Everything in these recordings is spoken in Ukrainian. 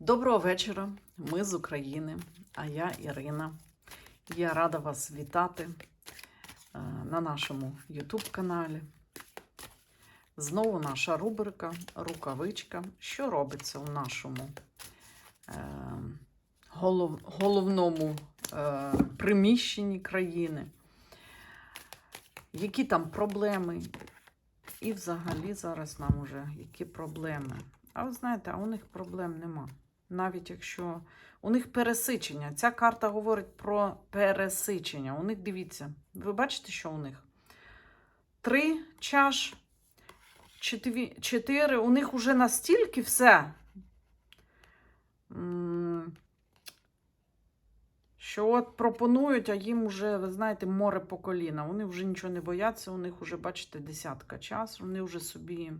Доброго вечора. Ми з України, а я Ірина. Я рада вас вітати е, на нашому YouTube каналі. Знову наша рубрика Рукавичка. Що робиться у нашому е, голов, головному е, приміщенні країни? Які там проблеми? І взагалі зараз нам уже які проблеми. А ви знаєте, а у них проблем нема. Навіть якщо у них пересичення. Ця карта говорить про пересичення. У них дивіться, ви бачите, що у них? Три чаш, чотири, у них уже настільки все. Що от пропонують, а їм вже, ви знаєте, море по коліна. Вони вже нічого не бояться, у них вже, бачите, десятка час, вони вже собі.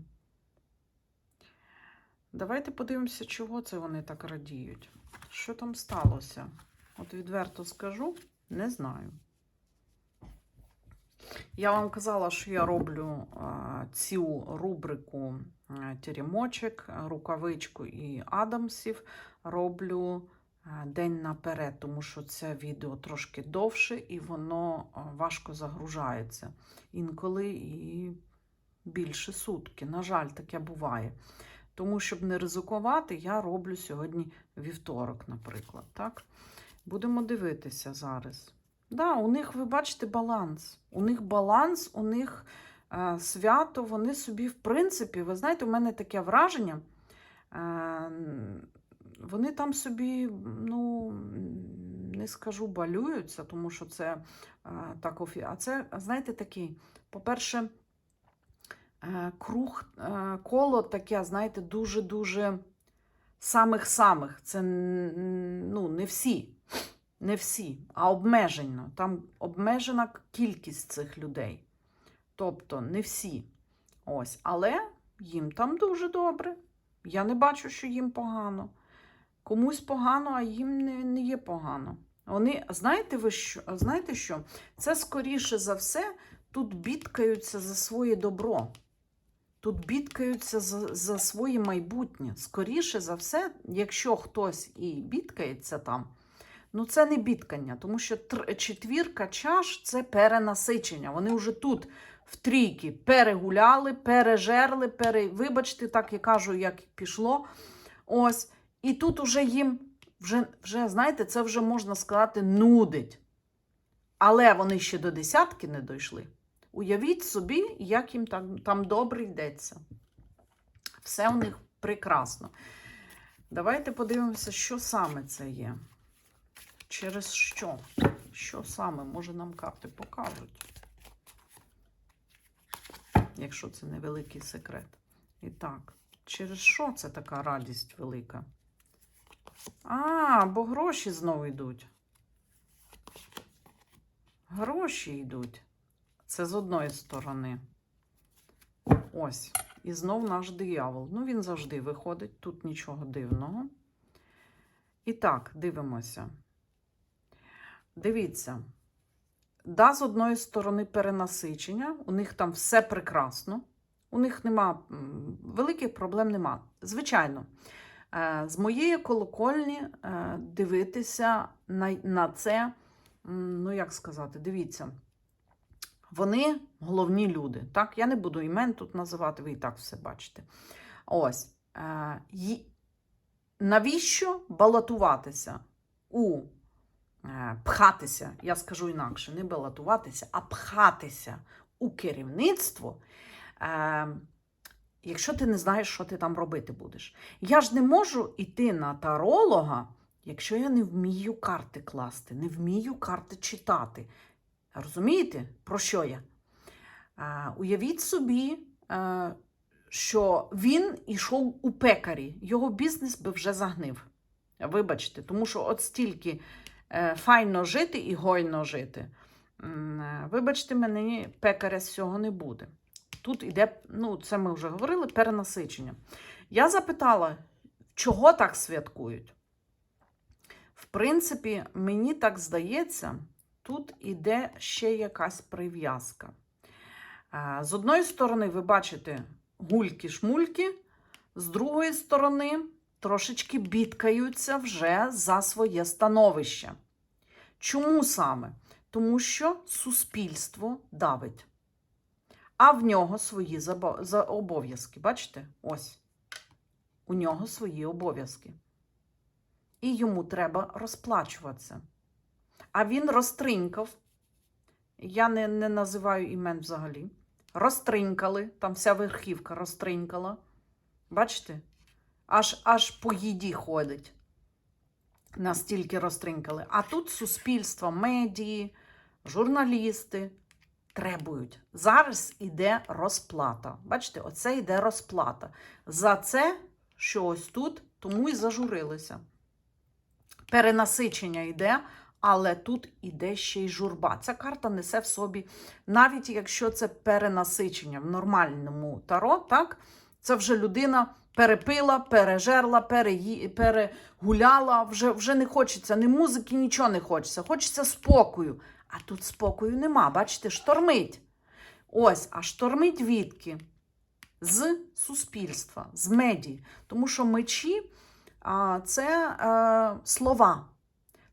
Давайте подивимося, чого це вони так радіють. Що там сталося? От відверто скажу, не знаю. Я вам казала, що я роблю цю рубрику а, теремочок, рукавичку і Адамсів. Роблю день наперед, тому що це відео трошки довше і воно важко загружається. Інколи і більше сутки. На жаль, таке буває. Тому, щоб не ризикувати, я роблю сьогодні вівторок, наприклад. Так? Будемо дивитися зараз. Да, у них, ви бачите, баланс. У них баланс, у них е, свято, вони собі, в принципі, ви знаєте, у мене таке враження. Е, вони там собі, ну, не скажу, балюються, тому що це е, так офі... А це, знаєте, такий, по-перше, круг, е, коло таке, знаєте, дуже-дуже самих-самих. Це ну, не всі. Не всі, а обмежено. Там обмежена кількість цих людей. Тобто не всі. Ось. Але їм там дуже добре. Я не бачу, що їм погано. Комусь погано, а їм не, не є погано. Вони, знаєте ви що? Знаєте що? Це скоріше за все тут бідкаються за своє добро. Тут бідкаються за, за своє майбутнє. Скоріше за все, якщо хтось і бідкається там, ну це не бідкання, тому що четвірка чаш це перенасичення. Вони вже тут в трійки перегуляли, пережерли, пере... вибачте, так я кажу, як пішло. Ось. І тут уже їм, вже, вже, знаєте, це вже можна сказати, нудить. Але вони ще до десятки не дійшли. Уявіть собі, як їм там, там добре йдеться. Все у них прекрасно. Давайте подивимося, що саме це є. Через що? Що саме, може, нам карти покажуть. Якщо це невеликий секрет. І так, через що це така радість велика? А, бо гроші знову йдуть. Гроші йдуть. Це з одної сторони. Ось. І знов наш диявол. Ну, він завжди виходить, тут нічого дивного. І так, дивимося. Дивіться. Да, з одної сторони перенасичення, у них там все прекрасно, у них нема великих проблем нема. Звичайно, е, з моєї колокольні е, дивитися на, це, ну як сказати, дивіться. Вони головні люди. Так? Я не буду імен тут називати, ви і так все бачите. Ось. Е, навіщо балотуватися у е, пхатися, я скажу інакше, не балотуватися, а пхатися у керівництво, е, якщо ти не знаєш, що ти там робити будеш. Я ж не можу йти на таролога, якщо я не вмію карти класти, не вмію карти читати. Розумієте, про що я? А, уявіть собі, е, що він ішов у пекарі, його бізнес би вже загнив. Вибачте, тому що от стільки е, файно жити і гойно жити. Е, Вибачте, мені пекаря з цього не буде. Тут іде, ну, це ми вже говорили, перенасичення. Я запитала, чого так святкують? В принципі, мені так здається, тут іде ще якась прив'язка. Е, З одної сторони, ви бачите гульки-шмульки, з другої сторони, трошечки бідкаються вже за своє становище. Чому саме? Тому що суспільство давить, а в нього свої обов'язки. Бачите? Ось. У нього свої обов'язки. І йому треба розплачуватися. А він розтринькав. Я не, не називаю імен взагалі. Розтринькали, там вся верхівка розтринькала. Бачите? Аж, аж по їді ходить. Настільки розтринькали. А тут суспільство, медії, журналісти требують. Зараз іде розплата. Бачите, оце йде розплата. За це, що ось тут, тому і зажурилися. Перенасичення йде, але тут іде ще й журба. Ця карта несе в собі, навіть якщо це перенасичення в нормальному таро, так? Це вже людина перепила, пережерла, переї... перегуляла, вже, вже не хочеться ні музики, нічого не хочеться. Хочеться спокою. А тут спокою нема. Бачите, штормить. Ось, а штормить відки з суспільства, з медії. Тому що мечі а, це е, слова.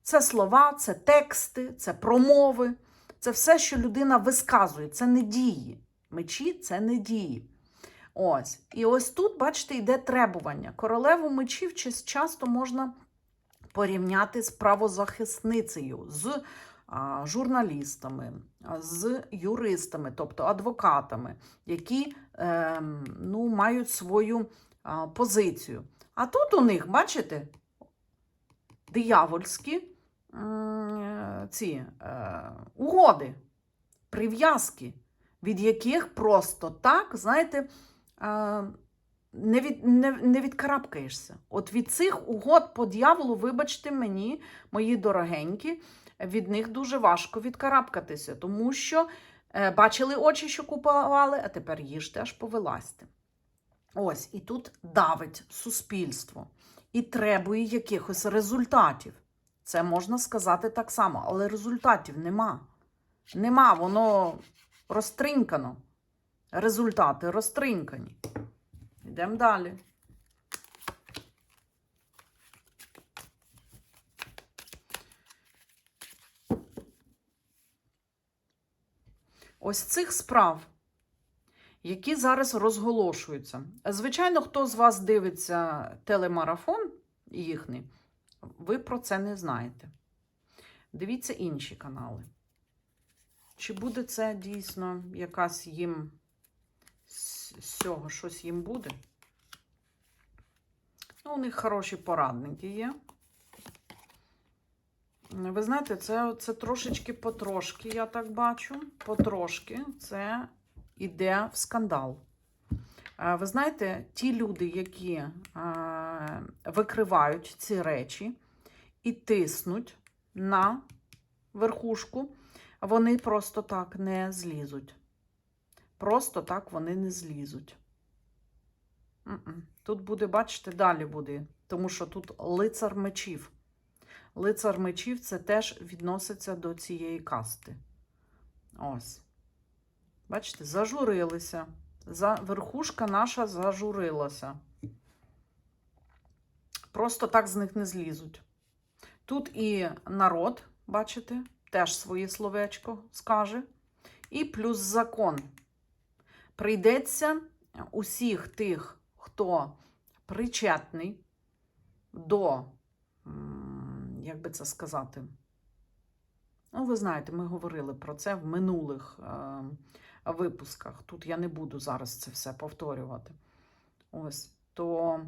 Це слова, це тексти, це промови, це все, що людина висказує, це не дії. Мечі це не дії. Ось. І ось тут, бачите, йде требування. Королеву мечів часто можна порівняти з правозахисницею, з а, журналістами, з юристами, тобто адвокатами, які ем, ну, мають свою а, позицію. А тут у них, бачите, диявольські ці е, угоди, прив'язки, від яких просто так, знаєте, е, не, від, не, не відкарабкаєшся. От від цих угод по дьяволу, вибачте мені, мої дорогенькі, від них дуже важко відкарабкатися, тому що е, бачили очі, що купували, а тепер їжте аж повилазьте. Ось, і тут давить суспільство і требує якихось результатів. Це можна сказати так само, але результатів нема. Нема, воно розтринкано. Результати розтринкані. Йдемо далі. Ось цих справ, які зараз розголошуються. Звичайно, хто з вас дивиться телемарафон їхній, ви про це не знаєте. Дивіться інші канали. Чи буде це дійсно якась їм з цього щось їм буде? Ну, у них хороші порадники є. Ви знаєте, це, це трошечки потрошки, я так бачу. Потрошки це іде в скандал. Ви знаєте, ті люди, які викривають ці речі і тиснуть на верхушку, вони просто так не злізуть. Просто так вони не злізуть. Тут буде, бачите, далі буде, тому що тут лицар мечів. Лицар мечів це теж відноситься до цієї касти. Ось. Бачите, зажурилися. За... Верхушка наша зажурилася. Просто так з них не злізуть. Тут і народ, бачите, теж своє словечко скаже. І плюс закон. Прийдеться усіх тих, хто причетний до, як би це сказати, ну, ви знаєте, ми говорили про це в минулих е, випусках. Тут я не буду зараз це все повторювати. Ось, то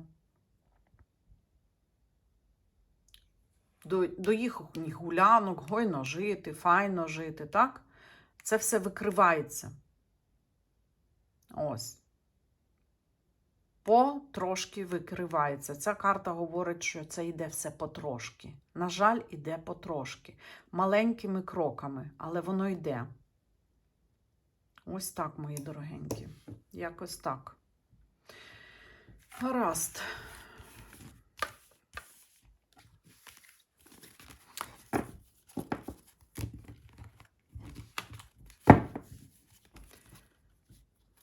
до, до їхніх гулянок, гойно жити, файно жити, так? Це все викривається. Ось. Потрошки викривається. Ця карта говорить, що це йде все потрошки. На жаль, іде потрошки. Маленькими кроками, але воно йде. Ось так, мої дорогенькі. Якось так. Гаразд.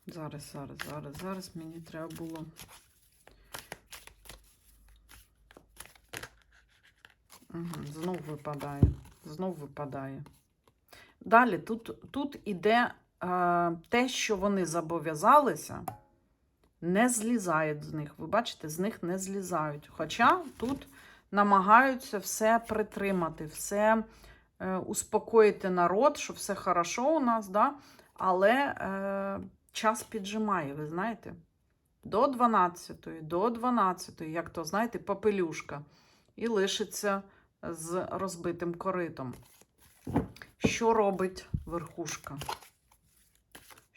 Зараз, зараз, зараз, зараз мені треба було Угу, знов випадає. Знов випадає. Далі тут, тут іде те, що вони зобов'язалися, не злізають з них. Ви бачите, з них не злізають. Хоча тут намагаються все притримати, все е, успокоїти народ, що все хорошо у нас, да? але е, час піджимає, ви знаєте. До 12-ї, до 12-ї, як то, знаєте, попелюшка. І лишиться з розбитим коритом. Що робить верхушка?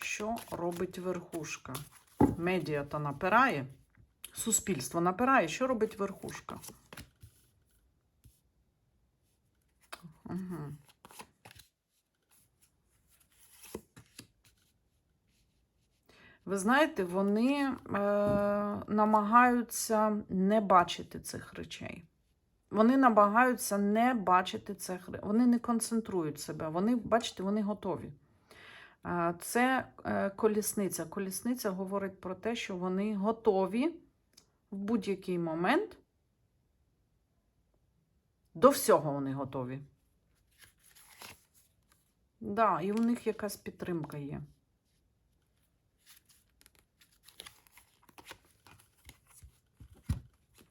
Що робить верхушка? Медіа то напирає, суспільство напирає. Що робить верхушка? Угу. Ви знаєте, вони е, намагаються не бачити цих речей. Вони намагаються не бачити цих речей. Вони не концентрують себе. Вони, бачите, вони готові. Це е, колісниця. Колісниця говорить про те, що вони готові в будь-який момент. До всього вони готові. Да, і у них якась підтримка є.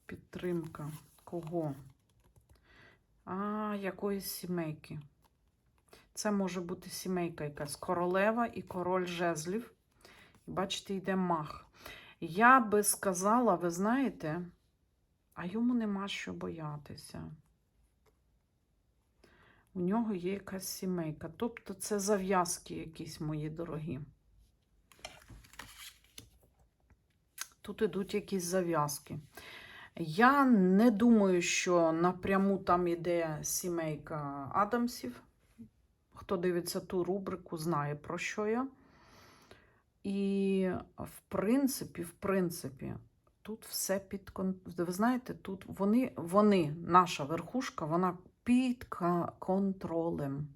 Підтримка кого? А, якоїсь сімейки. Це може бути сімейка якась королева і король жезлів. Бачите, йде мах. Я би сказала, ви знаєте, а йому нема що боятися. У нього є якась сімейка. Тобто це зав'язки якісь мої дорогі. Тут ідуть якісь зав'язки. Я не думаю, що напряму там іде сімейка Адамсів. Хто дивиться ту рубрику, знає про що я. І, в принципі, в принципі, тут все під Ви знаєте, тут вони, вони, наша верхушка, вона під контролем.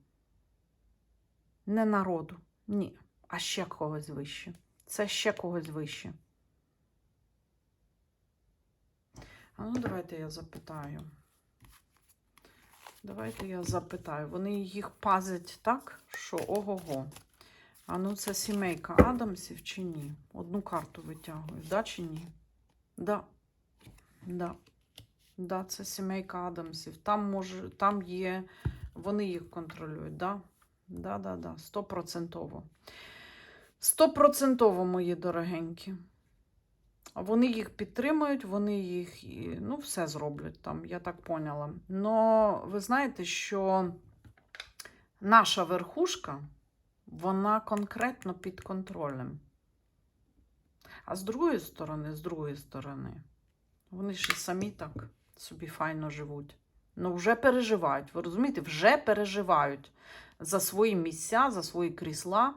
Не народу, ні, а ще когось вище. Це ще когось вище. А ну, давайте я запитаю. Давайте я запитаю. Вони їх пазять так, що ого-го. А ну це сімейка Адамсів чи ні? Одну карту витягую, да чи ні? Да. Да. Да, це сімейка Адамсів. Там може, там є, вони їх контролюють, да? Да, да, да. Стопроцентово. Стопроцентово, мої дорогенькі. Вони їх підтримують, вони їх ну, все зроблять там, я так поняла. Но ви знаєте, що наша верхушка, вона конкретно під контролем. А з другої сторони, з другої сторони, вони і самі так собі файно живуть. Ну, вже переживають. Ви розумієте, вже переживають за свої місця, за свої крісла,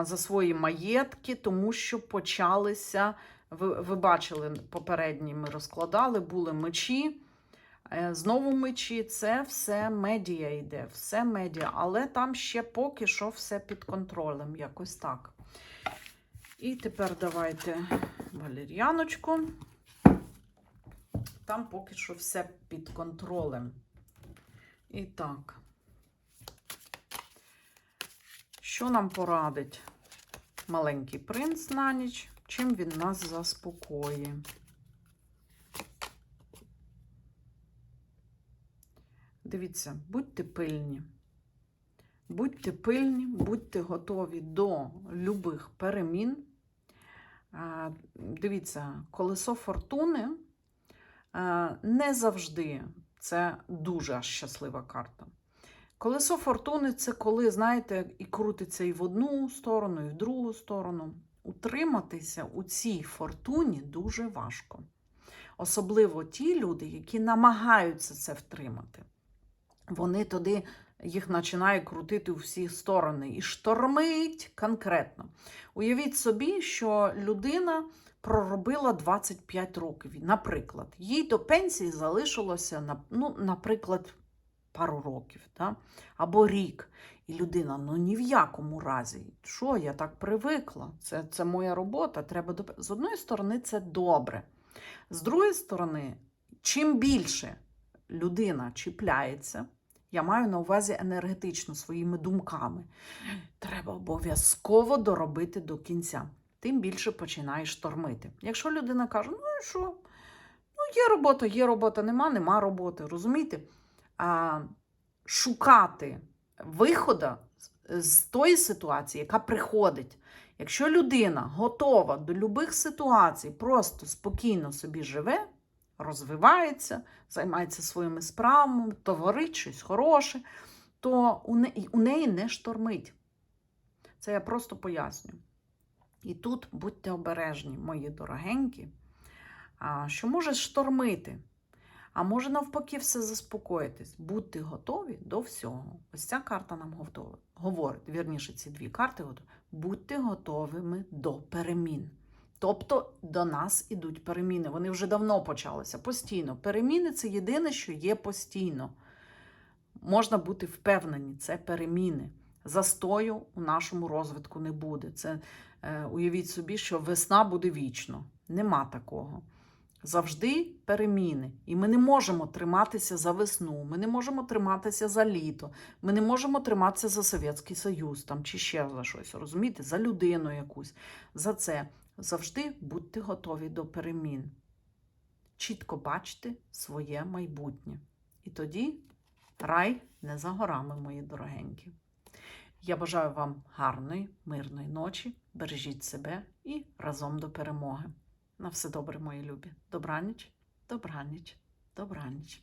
за свої маєтки, тому що почалися. Ви, ви бачили попередні, ми розкладали, були мечі. е, Знову мечі, це все медіа йде, все медіа, але там ще поки що все під контролем, якось так. І тепер давайте валер'яночку. Там поки що все під контролем. І так. Що нам порадить маленький принц на ніч? Чим він нас заспокоює? Дивіться, будьте пильні. Будьте пильні, будьте готові до любих перемін. Дивіться, колесо фортуни не завжди це дуже щаслива карта. Колесо фортуни це коли, знаєте, і крутиться і в одну сторону, і в другу сторону. Утриматися у цій фортуні дуже важко. Особливо ті люди, які намагаються це втримати. Вони тоді їх починають крутити у всі сторони і штормить конкретно. Уявіть собі, що людина проробила 25 років, наприклад, їй до пенсії залишилося, ну, наприклад, пару років, да? або рік. І людина, ну ні в якому разі. Що, я так привикла? Це, це моя робота. Треба доп... З одної сторони, це добре. З другої сторони, чим більше людина чіпляється, я маю на увазі енергетично своїми думками. Треба обов'язково доробити до кінця. Тим більше починаєш штормити. Якщо людина каже, ну і що? Ну, є робота, є робота, нема, нема роботи. Розумієте? А, шукати виходу з- тої ситуації, яка приходить. Якщо людина готова до любих ситуацій, просто спокійно собі живе, розвивається, займається своїми справами, творить щось хороше, то у неї не штормить. Це я просто поясню. І тут будьте обережні, мої дорогенькі, що може штормити, а може навпаки все заспокоїтись. Будьте готові до всього. Ось ця карта нам готова, говорить, вірніше, ці дві карти готові. Будьте готовими до перемін. Тобто до нас ідуть переміни. Вони вже давно почалися постійно. Переміни це єдине, що є постійно. Можна бути впевнені, це переміни. Застою у нашому розвитку не буде. Це е, уявіть собі, що весна буде вічно. Нема такого. Завжди переміни. І ми не можемо триматися за весну, ми не можемо триматися за літо, ми не можемо триматися за Совєтський Союз там, чи ще за щось, розумієте, за людину якусь. За це завжди будьте готові до перемін. Чітко бачте своє майбутнє. І тоді рай не за горами, мої дорогенькі. Я бажаю вам гарної, мирної ночі. Бережіть себе і разом до перемоги. На все добре, мої любі. Добраніч, добраніч, добраніч.